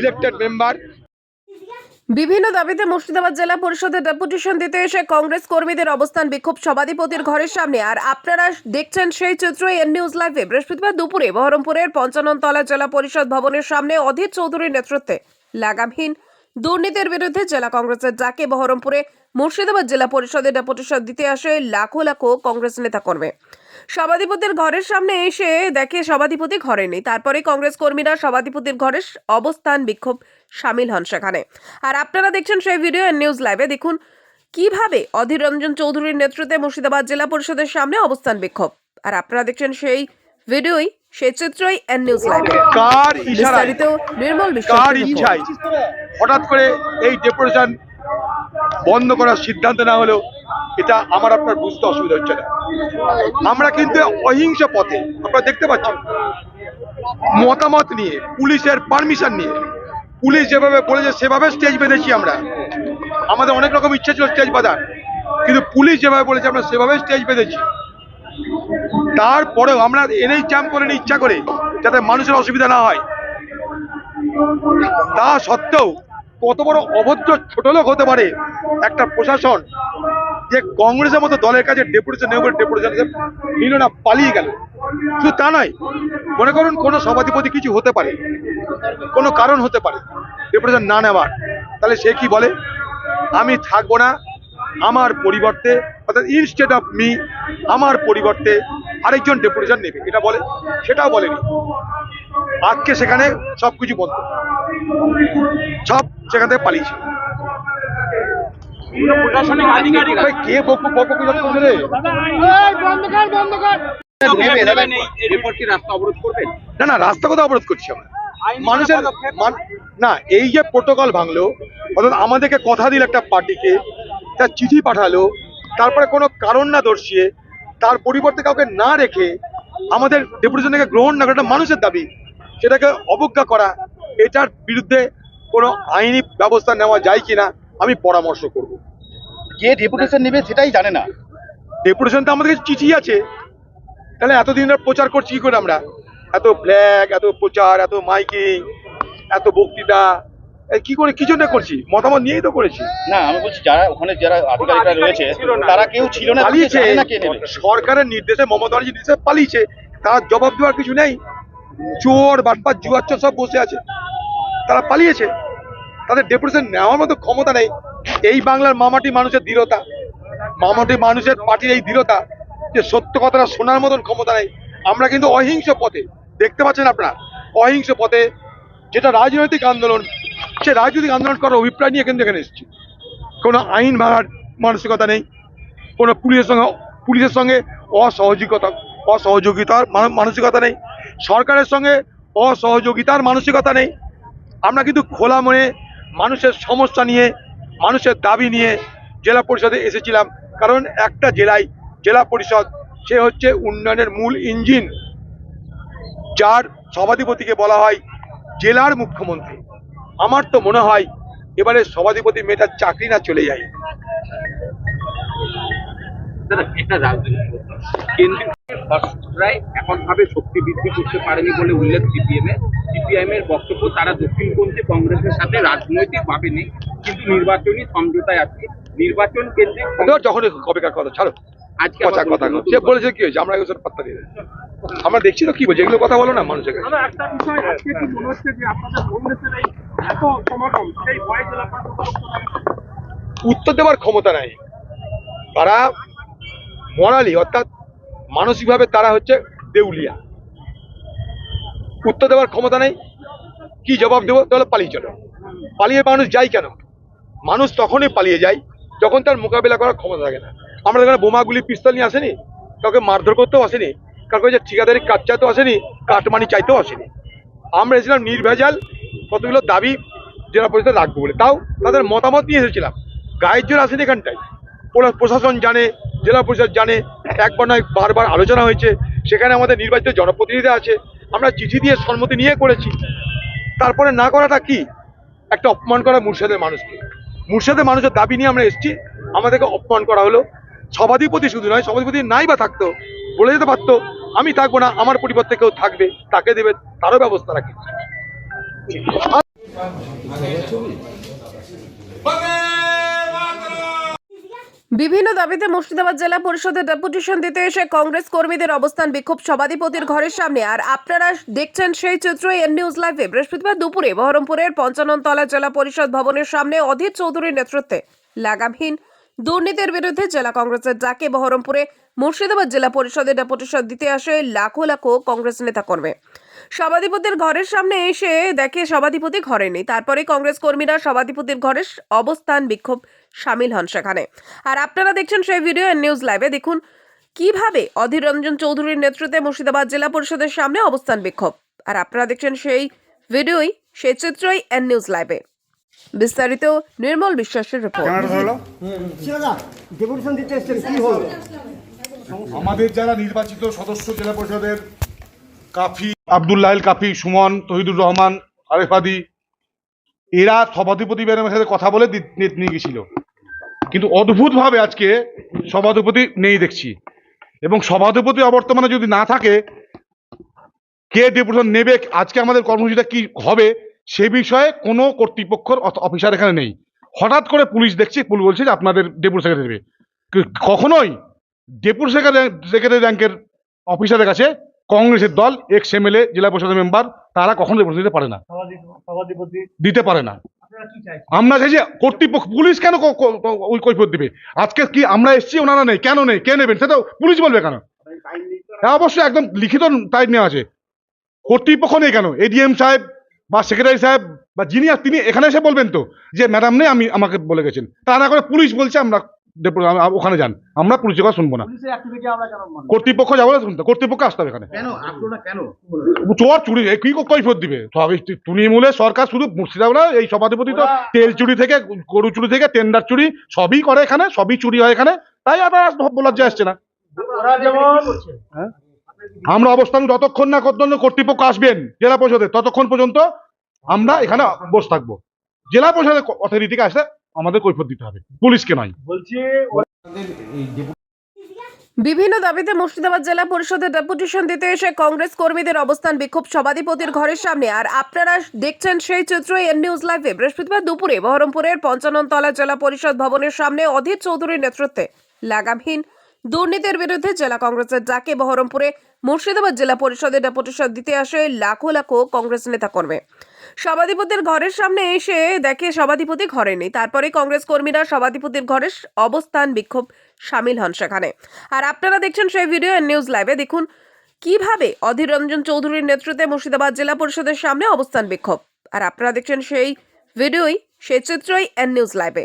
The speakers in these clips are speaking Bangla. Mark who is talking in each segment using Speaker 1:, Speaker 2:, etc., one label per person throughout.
Speaker 1: ইলেক্টেড মেম্বার
Speaker 2: বিভিন্ন দাবিতে মুর্শিদাবাদ জেলা পরিষদের ডেপুটেশন দিতে এসে কংগ্রেস কর্মীদের অবস্থান বিক্ষোভ সভাধিপতির ঘরের সামনে। আর আপনারা দেখছেন সেই চিত্র এন নিউজ লাইভে। বৃহস্পতিবার দুপুরে বহরমপুরের পঞ্চাননতলা জেলা পরিষদ ভবনের সামনে অধীর চৌধুরীর নেতৃত্বে লাগামহীন দুর্নীতির বিরুদ্ধে জেলা কংগ্রেসের ডাকে বহরমপুরে মুর্শিদাবাদ জেলা পরিষদের ডেপুটেশন দিতে আসে লাখো লাখো কংগ্রেস নেতা নেতাকর্মী। সভাধিপতির ঘরের সামনে এসে দেখে সভাধিপতি ঘরে নেই। তারপরে কংগ্রেস কর্মীরা সভাধিপতির ঘরের অবস্থান বিক্ষোভ সামিল হন সেখানে। আর আপনারা দেখছেন সেই ভিডিও নিউজ লাইভে। দেখুন কীভাবে অধীর রঞ্জন চৌধুরীর নেতৃত্বে মুর্শিদাবাদ জেলা পরিষদের সামনে অবস্থান বিক্ষোভ। আর আপনারা দেখছেন সেই ভিডিওই সেই চিত্রই এন নিউজ লাইভে।
Speaker 1: কার
Speaker 2: বিস্তারিত নির্মল
Speaker 1: কার ইচ্ছায় হঠাৎ করে এই ডেপুটেশন বন্ধ করার সিদ্ধান্ত না হলেও এটা আমার আপনার বুঝতে অসুবিধা হচ্ছে না। আমরা কিন্তু অহিংস পথে, আপনারা দেখতে পাচ্ছেন, মতামত নিয়ে, পুলিশের পারমিশন নিয়ে, পুলিশ যেভাবে বলেছে সেভাবে স্টেজ বেঁধেছি আমরা। আমাদের অনেক রকম ইচ্ছা ছিল স্টেজ বাঁধার, কিন্তু পুলিশ যেভাবে বলেছে আমরা সেভাবে স্টেজ বেঁধেছি। তারপরেও আমরা এনেই জ্যাম করে ইচ্ছা করে, যাতে মানুষের অসুবিধা না হয়। তা সত্ত্বেও কত বড় অভদ্র ছোট লোক হতে পারে একটা প্রশাসন যে কংগ্রেসের মতো দলের কাছে ডেপুটেশন নেব ডেপুটেশন নিল না পালিয়ে গেল। শুধু তা নয়, মনে করুন কোনো সভাধিপতি কিছু হতে পারে, কোনো কারণ হতে পারে, ডেপুটেশন না নেওয়ার। তাহলে সে কি বলে? আমি থাকব না, আমার পরিবর্তে, অর্থাৎ ইনস্টেড অফ মি আমার পরিবর্তে আরেকজন ডেপুটেশন নেবে। এটা বলে, সেটাও বলেনি। আজকে সেখানে সবকিছু বন্ধ। সব সেখান থেকে পালিয়েছে
Speaker 3: প্রশাসনিক আধিকারিক
Speaker 1: ভাই, কে বকবো বকবো রে?
Speaker 3: রিপোর্টটি রাস্তা অবরোধ করবেন
Speaker 1: না না রাস্তা কোথাও অবরোধ করছি আমরা মানুষের না এই যে প্রোটোকল ভাঙলো অর্থাৎ আমাদেরকে কথা দিল একটা পার্টিকে তার চিঠি পাঠালো তারপরে কোনো কারণ না দর্শিয়ে তার পরিবর্তে কাউকে না রেখে আমাদের ডেপুটেশনকে গ্রহণ না করাটা মানুষের দাবি সেটাকে অবজ্ঞা করা এটার বিরুদ্ধে কোনো আইনি ব্যবস্থা নেওয়া যায় কিনা আমি পরামর্শ করব।
Speaker 4: কে ডেপুটেশন নেবে সেটাই জানে না।
Speaker 1: ডেপুটেশন তো আমাদের কাছে চিঠি আছে। তাহলে এতদিন প্রচার করছি কি করে আমরা? এত ফ্ল্যাগ এত প্রচার এত মাইকিং এত বক্তৃতা কি করে কি জন্য করছি? মতামত নিয়েই তো করেছি।
Speaker 4: না আমি বলছি যারা ওখানে যারা আধিকারিকরা রয়েছে তারা কেউ ছিল না
Speaker 1: পালিয়েছে। সরকারের নির্দেশে মমতা নির্দেশে পালিয়েছে। তার জবাব দেওয়ার কিছু নেই। চোর বাটপার জুয়াচ্চর সব বসে আছে। তারা পালিয়েছে। তাদের ডেপুটেশন নেওয়ার মতো ক্ষমতা নেই। এই বাংলার মামাটি মানুষের দৃঢ়তা। মামাটি মানুষের পার্টির এই দৃঢ়তা যে সত্য কথাটা শোনার মতন ক্ষমতা নেই। আমরা কিন্তু অহিংস পথে। দেখতে পাচ্ছেন আপনারা? অহিংস পথে যেটা রাজনৈতিক আন্দোলন, সে রাজনৈতিক আন্দোলন করার অভিপ্রায় নিয়ে কিন্তু এখানে এসেছি। কোনো আইন ভাঙার মানসিকতা নেই। কোনো পুলিশের সঙ্গে পুলিশের সঙ্গে অসহযোগিতা, অসহযোগিতার মানসিকতা নেই। সরকারের সঙ্গে অসহযোগিতার মানসিকতা নেই। আমরা কিন্তু খোলা মনে মানুষের সমস্যা নিয়ে, মানুষের দাবি নিয়ে জেলা পরিষদে এসেছিলাম। কারণ একটা জেলায় জেলা পরিষদ, সে হচ্ছে উন্নয়নের মূল ইঞ্জিন, যার সভাধিপতিকে বলা হয় জেলার মুখ্যমন্ত্রী। আমার তো মনে হয়, এবারে সভাধিপতি মেয়েটার চাকরি না চলে যায়।
Speaker 3: রাজনৈতিক কেন্দ্রীয় এককভাবে শক্তি বৃদ্ধি করতে পারেনি বলে উল্লেখ সিপিএম এর সিপিআইএম এর বক্তব্য তারা দক্ষিণপন্থী কংগ্রেসের সাথে নেই কিন্তু নির্বাচনী সমঝোতায় আছে। নির্বাচন কেন্দ্রিক
Speaker 1: ধর যখন কবেকার কথা ছাড়ো।
Speaker 3: আজকে
Speaker 1: কথা কথা সে বলেছে কি হয়েছে? আমরা এগুলো পাত্তা দিয়ে আমরা দেখছি তো কি বলছে এগুলো কথা বলো না মানুষের কাছে।
Speaker 5: একটা বিষয় আজকে কি মনে হচ্ছে যে আপনাদের কংগ্রেসের এই এত সমাগম সেই ভয় জেলা
Speaker 1: উত্তর দেওয়ার ক্ষমতা নাই। তারা মরালি অর্থাৎ মানসিকভাবে তারা হচ্ছে দেউলিয়া। উত্তর দেওয়ার ক্ষমতা নেই, কি জবাব দেবো? তাহলে পালিয়ে চলো। পালিয়ে মানুষ যায় কেন? মানুষ তখনই পালিয়ে যায় যখন তার মোকাবিলা করার ক্ষমতা থাকে না। আমরা এখানে বোমাগুলি পিস্তল নিয়ে আসেনি, কাউকে মারধর করতেও আসেনি, কাউকে যে ঠিকাদারি কাজ চাইতেও আসেনি, কাটমানি চাইতেও আসেনি। আমরা এসেছিলাম নির্ভেজাল, কতগুলো দাবি জেলা পরিষদে রাখব বলে। তাও তাদের মতামত নিয়ে এসেছিলাম। গায়ের জন্য আসেনি এখানটায়। প্রশাসন জানে জেলা পরিষদ জানে, একবার নয়, বারবার আলোচনা হয়েছে। সেখানে আমাদের নির্বাচিত জনপ্রতিনিধি আছে। আমরা চিঠি দিয়ে সম্মতি নিয়ে করেছি। তারপরে না করাটা কি? একটা অপমান করা মুর্শিদের মানুষকে। মুর্শিদের মানুষের দাবি নিয়ে আমরা এসেছি। আমাদেরকে অপমান করা হলো। সভাধিপতি শুধু নয়, সভাধিপতি নাই বা থাকতো, বলে যেতে পারতো, আমি থাকব না, আমার পরিবর্তে কেউ থাকবে, তাকে দেবে, তারও ব্যবস্থা রাখি।
Speaker 2: বিভিন্ন দাবিতে মুর্শিদাবাদ জেলা পরিষদের ডেপুটেশন দিতে এসে কংগ্রেস কর্মীদের অবস্থান বিক্ষোভ সভাধিপতির ঘরের সামনে। আর আপনারা দেখছেন সেই চিত্র এন নিউজ লাইভে। বৃহস্পতিবার দুপুরে বহরমপুরের পঞ্চাননতলা জেলা পরিষদ ভবনের সামনে অধীর চৌধুরীর নেতৃত্বে লাগামহীন দুর্নীতির বিরুদ্ধে জেলা কংগ্রেসের ডাকে বহরমপুরে মুর্শিদাবাদ জেলা পরিষদের ডেপুটেশন দিতে আসে লাখো লাখো কংগ্রেস নেতাকর্মী। সভাধিপতির ঘরের সামনে এসে দেখে সভাধিপতি ঘরে নেই। তারপরে কংগ্রেস কর্মীরা সভাধিপতির ঘরের অবস্থান বিক্ষোভ সামিল হন সেখানে। আর আপনারা দেখছেন সেই ভিডিও এন নিউজ লাইভে। দেখুন কীভাবে অধীর রঞ্জন চৌধুরীর নেতৃত্বে মুর্শিদাবাদ জেলা পরিষদের সামনে অবস্থান বিক্ষোভ। আর আপনারা দেখছেন সেই ভিডিওই সেই চিত্রই এন নিউজ লাইভে। বিস্তারিত নির্মল বিশ্বাসের রিপোর্ট
Speaker 6: আমাদের যারা নির্বাচিত সদস্য জেলা পরিষদের কাফি আবদুল্লাহ কাফি সুমন তহিদুর রহমান আরেফাদি এরা সভাধিপতি ম্যাডামের সাথে কথা বলে দি- নিয়ে গেছিল কিন্তু অদ্ভুতভাবে আজকে সভাধিপতি নেই দেখছি। এবং সভাধিপতি অবর্তমানে যদি না থাকে কে ডেপুটেশন নেবে আজকে আমাদের কর্মসূচিটা কি হবে সে বিষয়ে কোনো কর্তৃপক্ষর অফিসার এখানে নেই। হঠাৎ করে পুলিশ দেখছি পুলিশ বলছে যে আপনাদের ডেপুটি সেক্রেটারি দেবে কখনোই ডেপুটি সেক্রেটারি র্যাঙ্কের অফিসারের কাছে কংগ্রেসের দল এক্স এমএলএ জেলা পরিষদের মেম্বার তারা কখনো ডেপুটি দিতে পারে না। দিতে পারে না। আমরা যে কর্তৃপক্ষ, পুলিশ কেন ওই কৈফত দিবে? আজকে কি আমরা এসেছি, ওনারা নেই, কেন নেই, কে নেবেন? সেটা পুলিশ বলবে কেন? হ্যাঁ অবশ্যই একদম লিখিত টাইম নেওয়া আছে। কর্তৃপক্ষ নেই কেন? এডিএম সাহেব বা সেক্রেটারি সাহেব বা যিনি তিনি এখানে এসে বলবেন তো, যে ম্যাডাম নেই, আমি আমাকে বলে গেছেন। তা না করে পুলিশ বলছে, আমরা ওখানে যান। আমরা পুলিশের কথা শুনব না। কর্তৃপক্ষ যাব না শুনতে কর্তৃপক্ষ আসতে হবে এখানে। চোর চুরি কি কৈফত দিবে? এই সরকার শুধু মুর্শিদাবাদ এই সভাধিপতি তো তেল চুরি থেকে গরু চুরি থেকে টেন্ডার চুরি সবই করে এখানে সবই চুরি হয় এখানে। তাই আবার বলার যে আসছে না। হ্যাঁ? আমরা অবস্থান যতক্ষণ না কতক্ষণ কর্তৃপক্ষ আসবেন জেলা পরিষদে ততক্ষণ পর্যন্ত আমরা এখানে বসে থাকব। জেলা পরিষদের অথরিটিকে আসলে আমাদের কৈফত দিতে হবে। পুলিশকে নয়।
Speaker 2: বিভিন্ন দাবিতে মুর্শিদাবাদ জেলা পরিষদের ডেপুটেশন দিতে এসে কংগ্রেস কর্মীদের অবস্থান বিক্ষোভ সভাধিপতির ঘরের সামনে। আর আপনারা দেখছেন সেই চিত্র এন নিউজ লাইভে। বৃহস্পতিবার দুপুরে বহরমপুরের পঞ্চাননতলা জেলা পরিষদ ভবনের সামনে অধীর চৌধুরীর নেতৃত্বে লাগামহীন দুর্নীতির বিরুদ্ধে জেলা কংগ্রেসের ডাকে বহরমপুরে মুর্শিদাবাদ জেলা পরিষদের ডেপুটেশন দিতে আসে লাখো লাখো কংগ্রেস নেতাকর্মী। সভাধিপতির ঘরের সামনে এসে দেখে সভাধিপতি ঘরে নেই। তারপরে কংগ্রেস কর্মীরা সভাধিপতির ঘরে অবস্থান বিক্ষোভ সামিল হন সেখানে। আর আপনারা দেখছেন সেই ভিডিও নিউজ লাইভে। দেখুন কীভাবে অধীর রঞ্জন চৌধুরীর নেতৃত্বে মুর্শিদাবাদ জেলা পরিষদের সামনে অবস্থান বিক্ষোভ। আর আপনারা দেখছেন সেই ভিডিওই, সেই চিত্রই এন নিউজ লাইভে।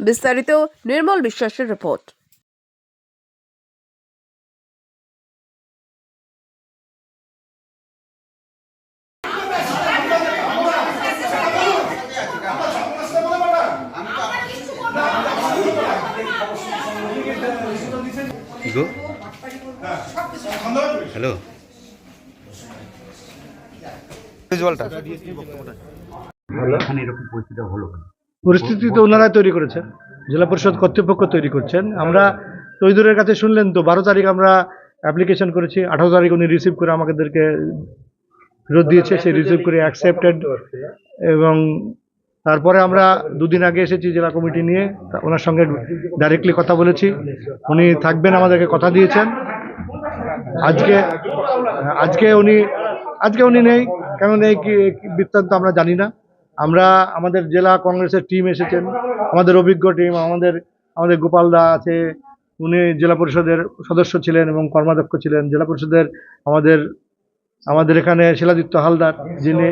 Speaker 2: বিস্তারিত নির্মল বিশ্বাসের রিপোর্ট।
Speaker 7: গো। হ্যালো। জলটা এখানে এরকম পরিস্থিতি হলো
Speaker 8: পরিস্থিতি তো ওনারাই তৈরি করেছেন। জেলা পরিষদ কর্তৃপক্ষ তৈরি করছেন। আমরা তৈদুরের কাছে শুনলেন তো বারো তারিখ আমরা অ্যাপ্লিকেশন করেছি। আঠারো তারিখ উনি রিসিভ করে আমাদেরকে ফেরত দিয়েছে। সেই রিসিভ করে অ্যাকসেপ্টেড এবং তারপরে আমরা দুদিন আগে এসেছি জেলা কমিটি নিয়ে ওনার সঙ্গে ডাইরেক্টলি কথা বলেছি। উনি থাকবেন, আমাদেরকে কথা দিয়েছেন। আজকে আজকে উনি আজকে উনি নেই কেন নেই কি কি বৃত্তান্ত আমরা জানি না। আমরা, আমাদের জেলা কংগ্রেসের টিম এসেছেন, আমাদের অভিজ্ঞ টিম আমাদের আমাদের গোপাল দা আছে, উনি জেলা পরিষদের সদস্য ছিলেন এবং কর্মাধ্যক্ষ ছিলেন। জেলা পরিষদের আমাদের আমাদের এখানে শিলাদিত্য হালদার যিনি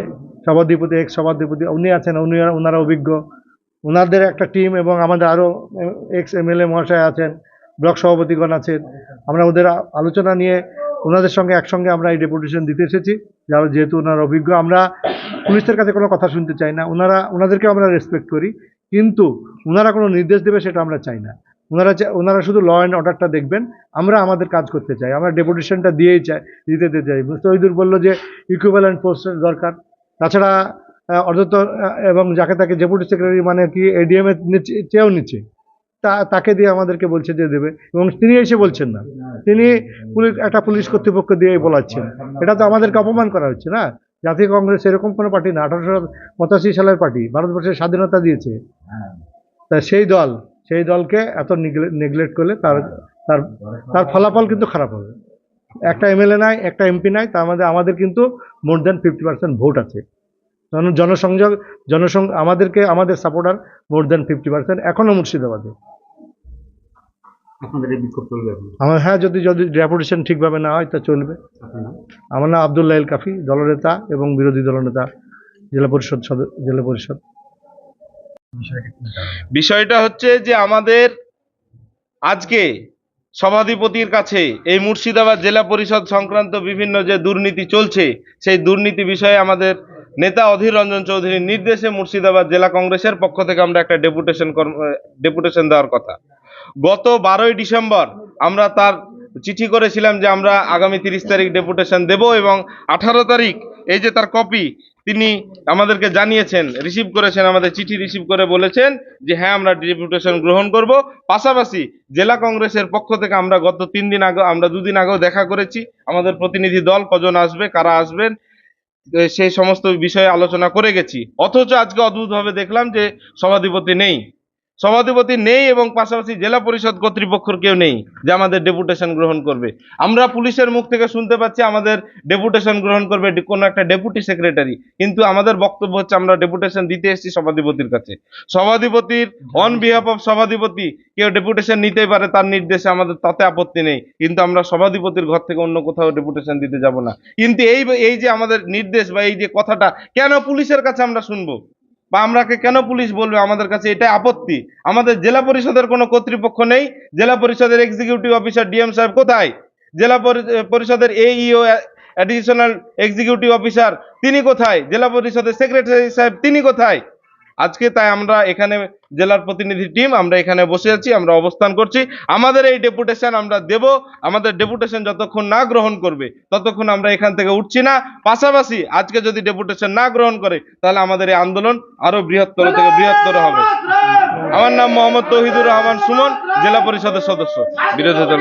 Speaker 8: সভাধিপতি এক্স সভাধিপতি উনি আছেন, উনি ওনারা অভিজ্ঞ। ওনাদের একটা টিম এবং আমাদের আরও এক্স এমএলএ মহাশয় আছেন, ব্লক সভাপতিগণ আছেন। আমরা ওদের আলোচনা নিয়ে ওনাদের সঙ্গে একসঙ্গে আমরা এই ডেপুটেশন দিতে এসেছি, যারা যেহেতু ওনারা অভিজ্ঞ। আমরা পুলিশের কাছে কোনো কথা শুনতে চাই না। ওনারা ওনাদেরকে আমরা রেসপেক্ট করি, কিন্তু ওনারা কোনো নির্দেশ দেবে সেটা আমরা চাই না। ওনারা ওনারা শুধু ল অ্যান্ড অর্ডারটা দেখবেন, আমরা আমাদের কাজ করতে চাই। আমরা ডেপুটেশনটা দিয়েই চাই, দিতে দিতে চাই। তৈদুর বলল যে ইকুইভ্যালেন্ট পোস্টের দরকার। তাছাড়া অর্ধত এবং যাকে তাকে ডেপুটি সেক্রেটারি মানে কি এডিএম এর চেয়েও নিচ্ছে। তা, তাকে দিয়ে আমাদেরকে বলছে যে দেবে, এবং তিনি এসে বলছেন না। তিনি পুলিশ, একটা পুলিশ কর্তৃপক্ষ দিয়ে বলাচ্ছেন। এটা তো আমাদেরকে অপমান করা হচ্ছে না? জাতীয় কংগ্রেস এরকম কোনো পার্টি না, আঠারোশো পঁচাশি সালের পার্টি, ভারতবর্ষের স্বাধীনতা দিয়েছে। তা সেই দল, সেই দলকে এত নেগলেক্ট করলে তার তার ফলাফল কিন্তু খারাপ হবে। একটা এমএলএ নাই একটা এমপি নাই তার মধ্যে আমাদের কিন্তু more than fifty percent vote আছে। জন- জনসংযোগ জনসং আমাদেরকে আমাদের supporter more than fifty percent এখনও মুর্শিদাবাদে। আমার হ্যাঁ যদি যদি ডেপুটেশন ঠিকভাবে না হয় তা চলবে। আমার নাম আবদুল্লাহ এল কাফি দলনেতা এবং বিরোধী দলনেতা জেলা পরিষদ সদ- জেলা পরিষদ।
Speaker 9: বিষয়টা হচ্ছে যে আমাদের আজকে সভাধিপতির কাছে এই মুর্শিদাবাদ জেলা পরিষদ সংক্রান্ত বিভিন্ন যে দুর্নীতি চলছে, সেই দুর্নীতি বিষয়ে আমাদের নেতা অধীর রঞ্জন চৌধুরীর নির্দেশে মুর্শিদাবাদ জেলা কংগ্রেসের পক্ষ থেকে আমরা একটা ডেপুটেশন কর্ম ডেপুটেশন দেওয়ার কথা। গত বারোই ডিসেম্বর আমরা তার চিঠি করেছিলাম যে আমরা আগামী তিরিশ তারিখ ডেপুটেশন দেব এবং আঠারো তারিখ এই যে তার কপি, তিনি আমাদেরকে জানিয়েছেন রিসিভ করেছেন, আমাদের চিঠি রিসিভ করে বলেছেন যে হ্যাঁ আমরা ডেপুটেশন গ্রহণ করব। পাশাপাশি জেলা কংগ্রেসের পক্ষ থেকে আমরা গত তিন দিন আগে আমরা দুদিন আগেও দেখা করেছি। আমাদের প্রতিনিধি দল কজন আসবে, কারা আসবেন সেই সমস্ত বিষয়ে আলোচনা করে গেছি। অথচ আজকে অদ্ভুতভাবে দেখলাম যে সভাধিপতি নেই। সভাধিপতি নেই এবং পাশাপাশি জেলা পরিষদ কর্তৃপক্ষের কেউ নেই যে আমাদের ডেপুটেশন গ্রহণ করবে। আমরা পুলিশের মুখ থেকে শুনতে পাচ্ছি আমাদের ডেপুটেশন গ্রহণ করবে কোনো একটা ডেপুটি সেক্রেটারি। কিন্তু আমাদের বক্তব্য হচ্ছে আমরা ডেপুটেশন দিতে এসেছি সভাধিপতির কাছে। সভাধিপতির অন বিহাফ অফ সভাধিপতি কেউ ডেপুটেশন নিতেই পারে তার নির্দেশে আমাদের তাতে আপত্তি নেই। কিন্তু আমরা সভাধিপতির ঘর থেকে অন্য কোথাও ডেপুটেশন দিতে যাব না। কিন্তু এই এই যে আমাদের নির্দেশ বা এই যে কথাটা কেন পুলিশের কাছে আমরা শুনব? বা আমরাকে কেন পুলিশ বলবে? আমাদের কাছে এটা আপত্তি। আমাদের জেলা পরিষদের কোনো কর্তৃপক্ষ নেই। জেলা পরিষদের এক্সিকিউটিভ অফিসার ডিএম সাহেব কোথায়? জেলা পরি- পরিষদের এইও অ্যাডিশনাল এক্সিকিউটিভ অফিসার তিনি কোথায়? জেলা পরিষদের সেক্রেটারি সাহেব তিনি কোথায়? আজকে তাই আমরা এখানে জেলার প্রতিনিধি টিম আমরা এখানে বসে আছি, আমরা অবস্থান করছি। আমাদের এই ডেপুটেশন আমরা দেব, আমাদের ডেপুটেশন যতক্ষণ না গ্রহণ করবে, ততক্ষণ আমরা এখান থেকে উঠছি না। পাশাপাশি আজকে যদি ডেপুটেশন না গ্রহণ করে, তাহলে আমাদের এই আন্দোলন আরও বৃহত্তর থেকে বৃহত্তর হবে। আমার নাম মোহাম্মদ তৌহিদুর রহমান সুমন, জেলা পরিষদের সদস্য। বিরোধী দল